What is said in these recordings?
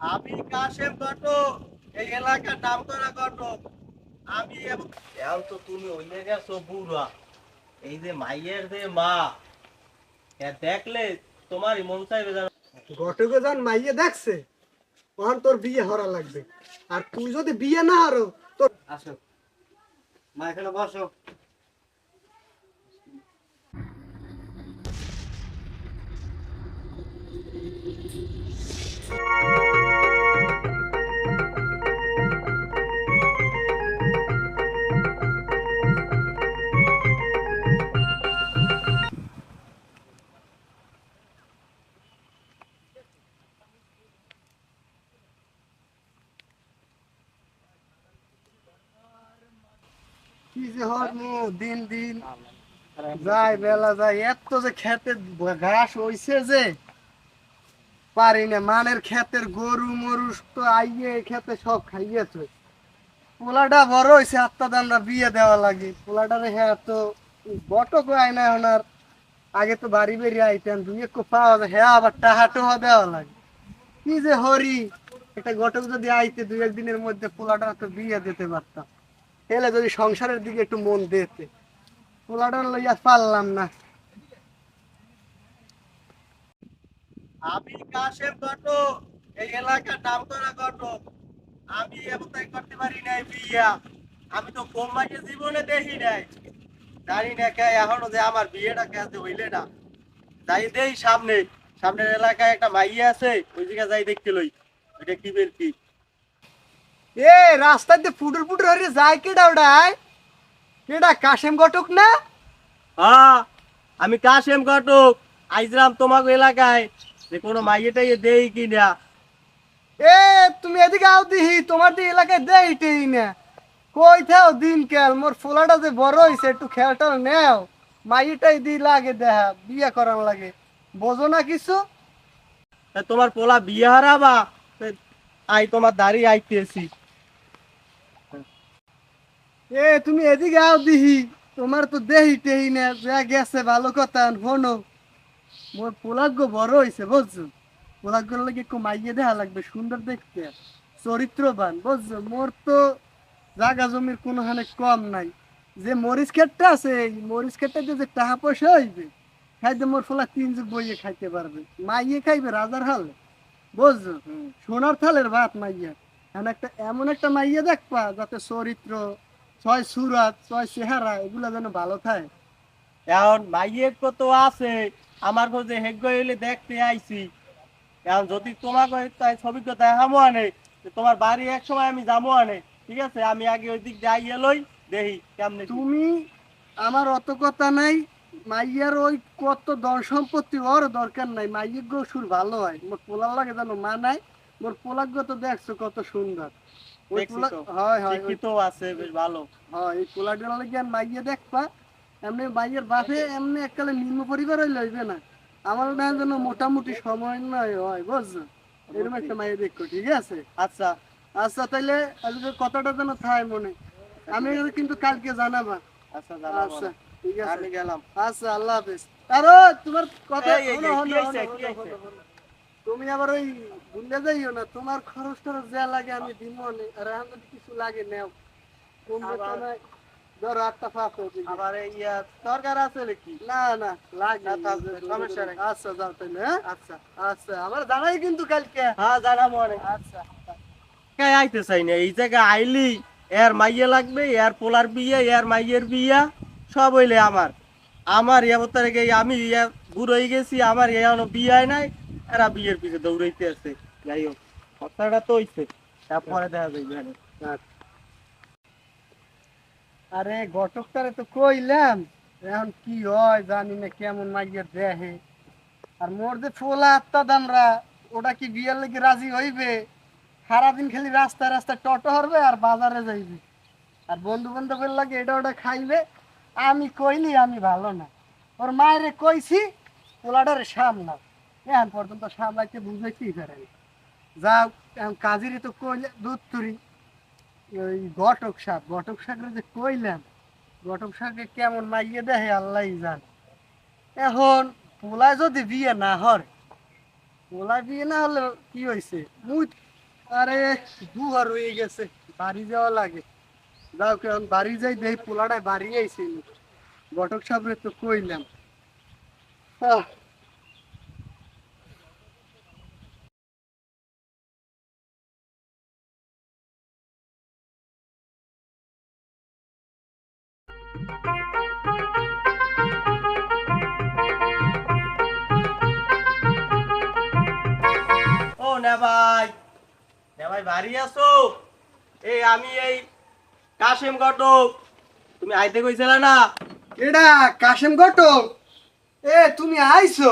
আমি কাশেম ঘটক এই এলাকার নাম করা ঘটক আমি এখন তো তুমি ওইনে গেছো বুড়া। এই যে মাইয়ের যে মা এ দেখলে তোমারই মন চাইবে যেন ঘটকে যখন মাইয়ে দেখছে। তখন তোর বিয়ে হরা লাগবে। আর তুই যদি বিয়ে না হারো তোর আসো। মা এখানে বসো। কি দিন দিন। যায় বেলা যায় এত যে খেতে ঘাস হইছে যে, পারি না। মানের ক্ষেতের গরু, মরু তো আইয়ে খেতে সব খাইয়েছে। পোলাটা বড় হয়েছে আত্মা দামরা বিয়ে দেওয়া লাগে। পোলাটারে হ্যাঁ তো বটক আয় না আর। আগে তো বাড়ি বেরিয়ে আইতেন দুই এক পাওয়া যায়। হ্যাঁ আবার টাহা টোহা দেওয়া লাগে। কি যে হরি। একটা ঘটক যদি আইতে দুই একদিনের মধ্যে পোলাটা তো বিয়ে দিতে পারতাম। এলে যদি সংসারের দিকে একটু মন দিতে। পোলাটা লইয়া পারলাম না। আমি কাশেম ঘটক এই এলাকার নাম করা ঘটক। আমি এমতাই করতে পারি নাই বিয়া। আমি তো জীবনে দেখি নাই। জানি না কে এখনও যে আমার বিয়েটা হইলে না। যাই দেই সামনে সামনের এলাকায় একটা মাইয়া আছে ওই জায়গায় যাই দেখতে লই। ওইটা কি বের কি? এ রাস্তায় দিয়ে ফুটুর ফুটুর হরে যায় কেডা ওটাই কেডা কাশেম ঘটক না? হ্যাঁ আমি কাশেম ঘটক। আইজরাম তোমাকে এলাকায় যে কোনো মাইয়েটাই দেই কি না? এ তুমি এদিকে আও দিহি তোমার দি এলাকায় দেইটেই না। কই থাও দিন কেল মোর ফোলাটা যে বড় হইছে একটু খেয়ালটা নেও। মাইটাই দি লাগে দেখা বিয়ে করার লাগে। বোঝো না কিছু? তোমার পোলা বিয়ে হারাবা? আই তোমার দাড়ি আইতেছি। এ, তুমি এদিকে আও দিহি। তোমার তো দেহিটেই না, যা গেছে, ভালো কথা শোনো। মোর পোলাগ্য বড় হইছে, বুঝছ? পোলাগ্য লাগে একটু মাইয়ে দেখা লাগবে, সুন্দর দেখতে। চরিত্রবান, বুঝছ? মোর তো জাগা জমির কোনো হানে কম নাই। যে মরিচ ক্ষেতটা আছে, এই মরিচ ক্ষেতটা যে টাকা পয়সা হইবে, খাইতে মোর ফোলা তিন যুগ বইয়ে খাইতে পারবে। মাইয়ে খাইবে রাজার হাল, বুঝছ? সোনার থালের ভাত মাইয়া। এমন একটা এমন একটা মাইয়া দেখবা, যাতে চরিত্র ছয় সুরাত, ছয় চেহারা, এগুলা যেন ভালো থাকে। এখন মাইয়ের কত আছে? আমার হইলে দেখতে আইছি। এখন যদি তোমাকে হামো আনে তোমার বাড়ি এক সময় আমি যাব আনে, ঠিক আছে? আমি আগে ওই দিক যাই লই, দেখি কেমনে তুমি, আমার অত কথা নাই, মাইয়ার ওই কত ধন সম্পত্তি ওর দরকার নাই। মাইয়ের গো সুর ভালো হয়। মোর পোলার লাগে জানো মা নাই মোর পোলার তো দেখছ কত সুন্দর। আছে বেশ ভালো। হয় এই পোলার লাগে মাইয়ে দেখবা এমনি মাইয়ের বাপে এমনি এককালে নিম্ন পরিবার হইলে না। আমার না যেন মোটামুটি সময় নয় হয় বুঝছ? এরকম একটা মাইয়ে দেখো ঠিক আছে? আচ্ছা। আচ্ছা তাইলে আজকে কথাটা যেন থাই মনে। আমি কিন্তু কালকে জানাবা। আচ্ছা আচ্ছা ঠিক আছে। আমি গেলাম। আচ্ছা আল্লাহ হাফেজ। আরও তোমার কথা তুমি আবার ওই ভুলে যাইও না তোমার খরচ টরচ যা লাগে আমি দিব আর যদি কিছু লাগে নেও। কমবে তো আবার- নাই ধরো আটটা পাঁচ আবার ইয়া দরকার আছে নাকি? না না লাগে সমস্যা নাই। আচ্ছা যাও হ্যাঁ? আচ্ছা। আচ্ছা আমার জানাই কিন্তু কালকে। হ্যাঁ জানাব অনেক। আচ্ছা জায়গায় আইতে চাই না এই আইলি এর মাইয়ে লাগবে এর পোলার বিয়ে এর মাইয়ের বিয়া সব হইলে আমার। আমার ইয়াবতারে গিয়ে আমি ইয়া বুড়ো হয়ে গেছি আমার এখনও বিয়ে নাই এরা বিয়ের পিছে দৌড়াইতে আছে যাই হোক কথাটা তো হইছে। তারপরে দেখা যাবে এখানে। আরে, ঘটকটারে তো কইলাম, এখন কি হয় জানি না, কেমন মাইয়ের দেহে। আর মোর যে ফোলা আত্মা দামরা, ওটা কি বিয়ের লেগে রাজি হইবে? সারাদিন খালি রাস্তায় রাস্তায় টটো হরবে আর বাজারে যাইবে। আর বন্ধু বান্ধবের লাগে এটা ওটা খাইবে। আমি কইলি, আমি ভালো না। ওর মায়ের কইছি, পোলাটারে সামলাও। এখন পর্যন্ত সামলাইতে বুঝাইতেই পারে না যাও এখন কাজিরি তো কইলে দুধ তুরি ওই ঘটক শাক ঘটক শাকের যে কইলাম ঘটক শাকে কেমন মাইয়ে দেখে আল্লাহ জান। এখন পোলায় যদি বিয়ে না হর পোলায় বিয়ে না হলে কি হয়েছে মুই আরে দুহার হয়ে গেছে বাড়ি যাওয়া লাগে। যাও কেমন বাড়ি যাই দেই পোলাটায় বাড়ি আইছিল ঘটক সাহেবের তো কইলাম। আহ, ও না ভাই। না ভাই বাড়ি আছো? এই আমি এই কাশিম ঘটক। তুমি আইতে কইছিলা না? এডা কাশেম ঘটক? এ তুমি আইছো?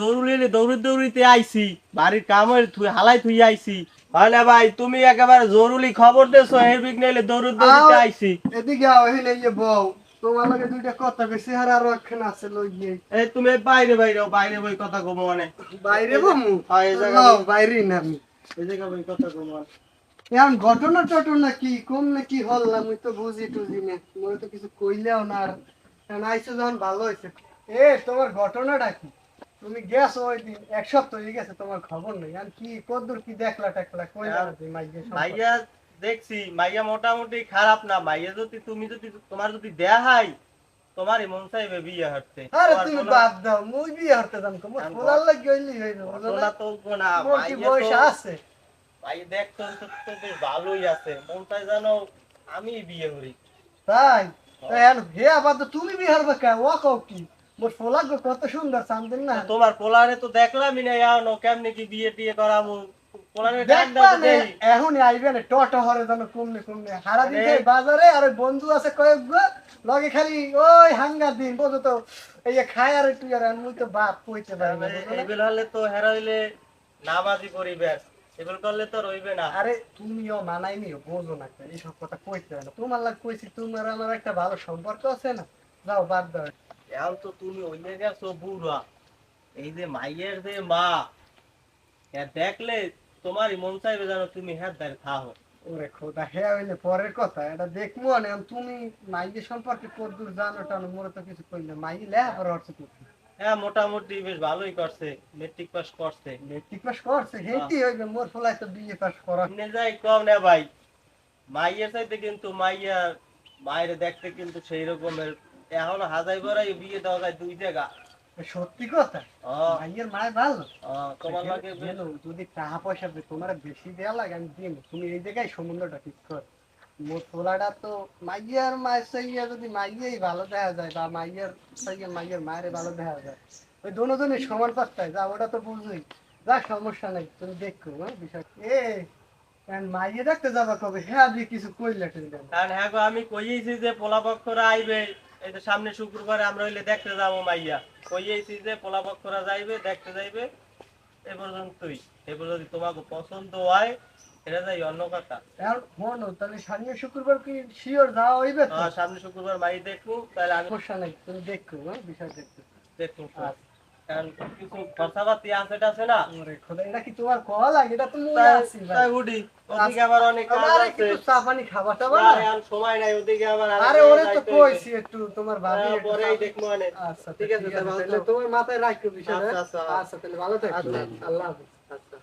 জরুরি দৌড়ি দৌড়িতে আইছি। বাড়ির কামের থুই হালাই থুই আইছি। হয় না ভাই তুমি একেবারে জরুরি খবর দেছো এই বিঘ্নে এলে দৌড়ি দৌড়িতে। আইছি। এদিকে আও এখানে ইয়ে বউ তোমার লগে দুইটা কথা কইছি আর আরও একখান আছে লই গিয়ে। এই তুমি বাইরে বাইরে বাইরে বই কথা কমো মানে। বাইরে বমু হ্যাঁ, এই জায়গা বাইরে না আমি। এই জায়গা বই কথা কমো মানে। এখন ঘটনা টটনা কি কম না কি হল্লাম আমি তো বুঝি টুজি না। মনে তো কিছু কইলেও না আর। আইসো যখন ভালো হয়েছে এ তোমার ঘটনাটা কি? তুমি গেছো ওই দিন এক সপ্তাহ হয়ে গেছে তোমার খবর নেই। আর কি কদ্দূর কি দেখলা টেকলা? মাইকে সম্পর্কে? মাইয়া দেখছি মাইয়া মোটামুটি খারাপ না। মাইয়া যদি তুমি যদি তোমার যদি দেয়া হয় তোমারই মন চাইবে বিয়ে হচ্ছে আরে তুমি বাদ দাও মুই বিয়ে হতে দাম কম পোলার লাগি হইলি হইল ঘটনা তো না মাইয়া বয়স আছে? ভাই দেখতো তো তো বেশ ভালোই আছে। মন চাই জানো আমি বিয়ে করি। তাই? তাই হে আবার তুমি বিয়ে হারবে কে ও কও কি? মোর পোলা কত সুন্দর সামদিন না। তোমার পোলারে তো দেখলামই না ইয়ানো কেমনে কি বিয়ে টিয়ে করামু? তো না দেই। এখনই আইবে না টট হরে জানো কমনে কমনে। হারা দিন বাজারে আর বন্ধু আছে কয়েক লগে খালি ওই হাঙ্গা দিন বোঝো তো এই খায় আর একটু আর মুই তো বাপ কইতে? এগুলো হলে তো হেরা হইলে নামাজি পরিবেশ এগুলো করলে তো রইবে না। আরে তুমিও মানাই নিও বোঝো না এইসব কথা কইতে না। তোমার লাগ কইছি তোমার আমার একটা ভালো সম্পর্ক আছে না। যাও বাদ দাও। এখন তো তুমি ওই গেছো বুড়া। এই যে মাইয়ের যে মা হ্যাঁ দেখলে মন চাইবে জানো তুমি হ্যাঁ থাকো ওরে খোদা হে হইলে পরের কথা এটা দেখব না তুমি মাইয়ে সম্পর্কে কদ্দূর জানো টানো মোরে তো কিছু কইলে লেখাপড়া হচ্ছে হ্যাঁ মোটামুটি বেশ ভালোই করছে মেট্রিক পাস করছে। মেট্রিক পাস করছে? হেঁটি হইবে মোর ফলাই তো বিয়ে পাস করা। নে যাই কম না ভাই। মাইয়ের চাইতে কিন্তু মাইয়া মায়ের দেখতে কিন্তু সেই রকমের এখন হাজাই বড়াই বিয়ে দেওয়া যায় দুই জায়গা। সত্যি কথা? ও, মাইয়ের মায় ভালো। তোমার লাগে যদি টাকা পয়সা তোমার বেশি দেয়া লাগে আমি দিন তুমি এই জায়গায় সম্বন্ধটা ঠিক কর। তো মাইয়ার মায়ের সাইয়া যদি মাইয়াই ভালো দেখা যায় বা মাইয়ার সাইয়া মাইয়ার মায়ের ভালো দেখা যায় ওই সমান পাত্তায় যা ওটা তো বুঝুই। যা সমস্যা নাই তুমি দেখো হ্যাঁ বিষয়। এ মাইয়ে দেখতে যাবা কবে? হ্যাঁ কিছু কইলে কারণ হ্যাঁ আমি কইছি যে পোলাপক্ষরা আইবে। এই যে সামনে শুক্রবারে আমরা হইলে দেখতে যাব মাইয়া। ওই এই যে পোলাপক্ষরা যাইবে দেখতে যাইবে। এ পর্যন্তই। এবার যদি তোমাকে পছন্দ হয় এটা যাই অন্য কথা। এখন মনো তাহলে সামনে শুক্রবার কি শিওর যাওয়া হইবে তো? সামনে শুক্রবার মাই দেখব তাহলে আমি সমস্যা নাই তুমি দেখো হ্যাঁ বিষয় দেখো দেখব। আচ্ছা। কারণ কিছু খরচাপাতি আছে আছে না? ওরে খোদা এটা কি তোমার কল লাগে? এটা তো আছি তাই উঠি ওদিকে আবার অনেক কাজ আরে কিছু চা পানি খাবা টাবা না, এখন সময় নাই ওদিকে আবার আরে ওরে তো কইছি একটু তোমার ভাবি হ্যাঁ, পরেই অনেক। আচ্ছা ঠিক আছে, তাহলে ভালো তাহলে তোমার মাথায় রাখো বিষয়টা আচ্ছা, আচ্ছা। তাহলে ভালো থাকো। আল্লাহ হাফেজ। আচ্ছা।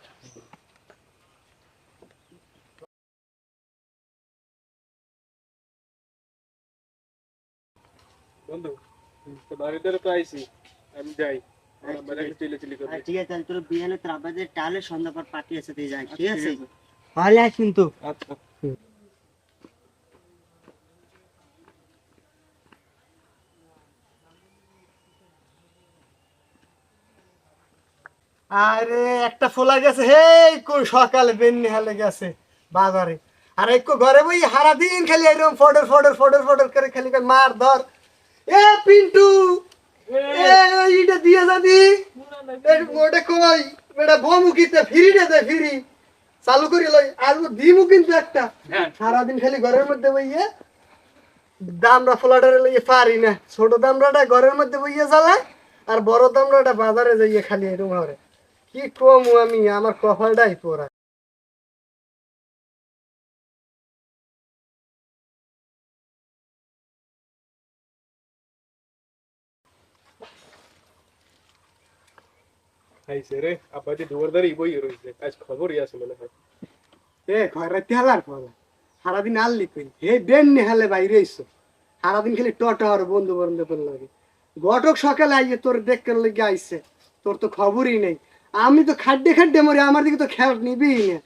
বন্ধু তো বাড়িতে তো আইছি আমি যাই। একটু চিলি চিলি করি আর ঠিক আছে তাহলে তোর বিয়ানে তোর আব্বাদের টালে সন্ধ্যা পর পার্টি আছে তুই যাই ঠিক আছে? ভালো আস কিন্তু। আচ্ছা। আরে একটা ফোলা গেছে হে কোন সকালে বেন্নি হালে গেছে বাজারে। আর একটু ঘরে বই হারা দিন খালি এরকম ফডর ফডর ফডর ফডর করে খালি মার ধর। এ পিন্টু! এইটা দিয়ে যাবি? এর মোটে কই বেটা বমুকিতে ফিরি দে ফিরি। চালু করি লই। আর দিমু কিন্তু একটা। সারাদিন খালি ঘরের মধ্যে বইয়ে দামরা ফোলাটারে লইয়ে পারি না। ছোট দামরাটা ঘরের মধ্যে বইয়ে জ্বালায় আর বড় দামরাটা বাজারে যাইয়ে খালি এরকম কি কম আমি? আমার কপালটাই পোড়া। খাইছে রে আপাতত দুয়ার দাঁড়িয়ে বই রয়েছে আজ খবরই আছে মনে হয় এ ঘর রাতে হালার ফলা সারাদিন আল্লি কই হে বেন নে হালে বাইরে এসো সারাদিন খালি টট আর বন্ধু বান্ধব লাগে ঘটক সকালে আইয়ে তোর দেখতে লেগে আইছে তোর তো খবরই নেই আমি তো খাড্ডে খাড্ডে মরে আমার দিকে তো খেয়াল নিবি না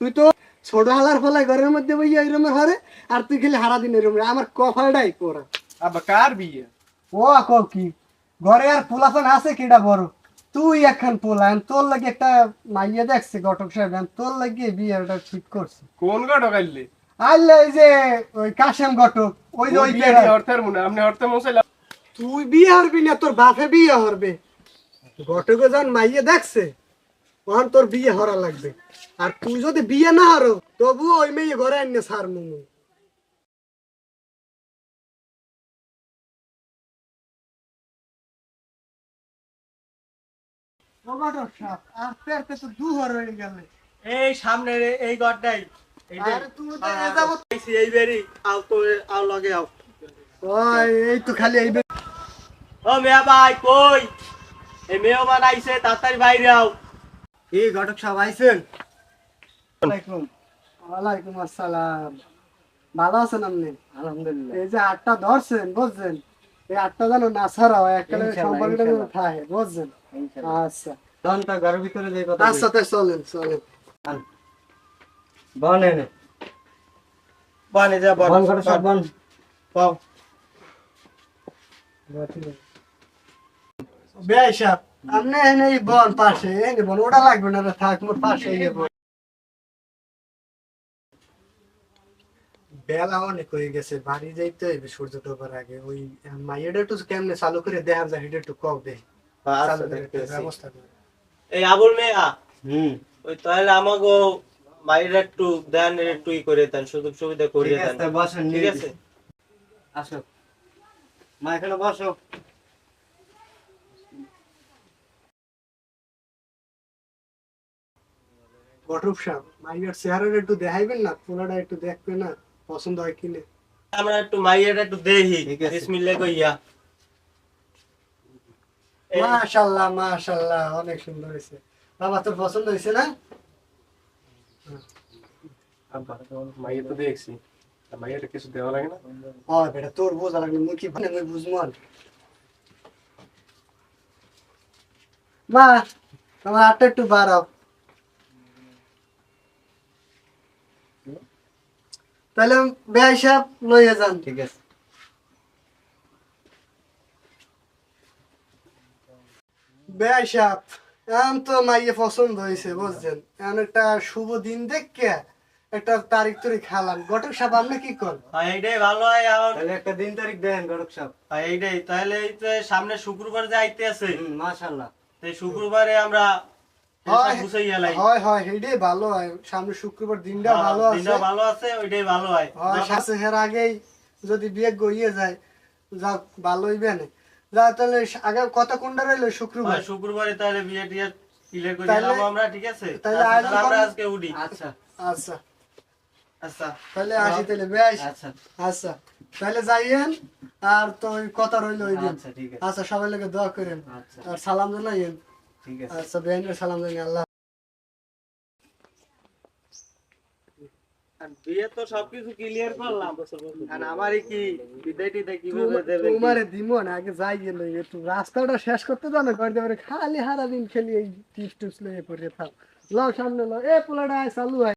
তুই তো ছোট হালার ফলায় ঘরের মধ্যে বইয়া এরম হারে আর তুই খালি হারা দিন এরম আমার কফাটাই করা আব্বা কার বিয়ে ও আক কি ঘরে আর পোলাফান আছে কিডা বড় তুই এখন পোলান তোর লাগে একটা মাইয়া দেখছে ঘটক সাহেব তোর লাগে বিয়েটা ঠিক করছে। কোন গা ঢকাইলে আইলে এই যে ওই কাশেম ঘটক ওই যে ওই অর্থের মনে আপনি অর্থে মশাই তুই বিয়ে হরবি না তোর বাপে বিয়ে হরবে। ঘটকে যখন মাইয়ে দেখছে তখন তোর বিয়ে হরা লাগবে। আর তুই যদি বিয়ে না হরো তবু ওই মেয়ে ঘরে আনিয়ে সার মুমু আস্তে আস্তে তো দু হর হয়ে গেলে। এই সামনে এই ঘরটাই। এই যে আরে তুই তো এ যাবত- আইছি, এই বেরি আও তো আও লগে আও। ওই এই তো খালি এই ও মেয়া ভাই কই? এই মেয়ে বানাইছে তাড়াতাড়ি বাইরে আও। এই ঘটক সাহেব আইছেন? ওয়ালাইকুম। ওয়ালাইকুম আসসালাম। ভালো আছেন আপনি? আলহামদুলিল্লাহ। এই যে আটটা ধরছেন বুঝছেন? এই আটটা যেন না ছাড়াও একটা সম্পর্কটা থাকে বুঝছেন? আচ্ছা। ঘণ্টা ঘরের ভিতরে যে কথা আচ্ছা তাই চলেন চলেন। বন এনে। বানে যা বল বন ঘটক সাহেব বন। পাও। বেআই সাহেব আপনি এনে এই বন পাশে এনে বন ওটা লাগবে না রে, থাক মোর পাশে এই বন। বেলা অনেক হয়ে গেছে বাড়ি যাইতে হইবে সূর্য ডোবার আগে। ওই মাইয়েটা একটু কেমনে চালু করে দেখা যায় এটা একটু কম দে আচ্ছা এই আবুল মেয়া হুম। ওই তাহলে আমাগো বাইরে একটু দেন একটু ই করে দেন সুযোগ সুবিধা ঠিক করিয়ে আছে দেন ঠিক আছে? আসো। মা এখানে বসো সাহেব মাইয়ের চেহারাটা একটু দেখাইবেন না? পোলাটা একটু দেখবে না? পছন্দ হয় কিনে? আমরা একটু মাইয়াটা একটু দেখি। বিসমিল্লাহ কইয়া। মাশাল্লাহ মাশাল্লাহ অনেক সুন্দর হয়েছে। বাবা তোর পছন্দ হয়েছে না? তো দেখছি। কিছু দেওয়া লাগে না? ও বেটা তোর বোঝা লাগবে মুই কি মুই বুঝব আর। মা তোমার একটু বাড়াও। তাহলে বেআই সাহেব লইয়া যান। ঠিক আছে। বেআই সাহেব এখন তো মাইয়ে পছন্দ হয়েছে বুঝছেন? এখন একটা শুভ দিন দেখে একটা তারিখ তারিখ খালাম। ঘটক সাহেব আপনি কি কর হ্যাঁ, এইটাই ভালো হয় এখন। তাহলে একটা দিন তারিখ দেন ঘটক হ্যাঁ, এইটাই। তাহলে এই তো সামনে শুক্রবার যে আইতে আছে শুক্রবারে আমরা হয়, হয় হয় সেইটাই ভালো হয়। সামনে শুক্রবার দিনটা ভালো আছে। দিনটা ভালো আছে ওইটাই ভালো হয়। হয় শাসের আগেই যদি বিয়ে গইয়ে যায় যা ভালো হইবে না। যা তাহলে আগে কত কোনটা রইল শুক্রবার। শুক্রবারে তাহলে বিয়ে টিয়ে ক্লিয়ার করে দিলাম আমরা ঠিক আছে? তাহলে আচ্ছা, আমরা আজকে উঠি। আচ্ছা। আচ্ছা। আচ্ছা। তাহলে আসি তাহলে বেশ আচ্ছা। আচ্ছা। তাহলে যাইয়েন আর তো ওই কথা রইল ওই দিন। আচ্ছা ঠিক আছে। আচ্ছা সবাই লোকে দোয়া করেন। আচ্ছা। আর সালাম জানাইয়েন। ঠিক আছে। আচ্ছা বেহেন সালাম জানিয়ে আল্লাহ বিয়ে তো সবকিছু ক্লিয়ার করলাম। আর আমারই কি কীভাবে দেবে? তোমারে না আগে যাই গেলে একটু রাস্তাটা শেষ করতে দাও না করে দেবে খালি হারা দিন খেলি এই টিপস টিপস পড়ে থাক। লও সামনে লও। এ পোলাটা চালু হয়।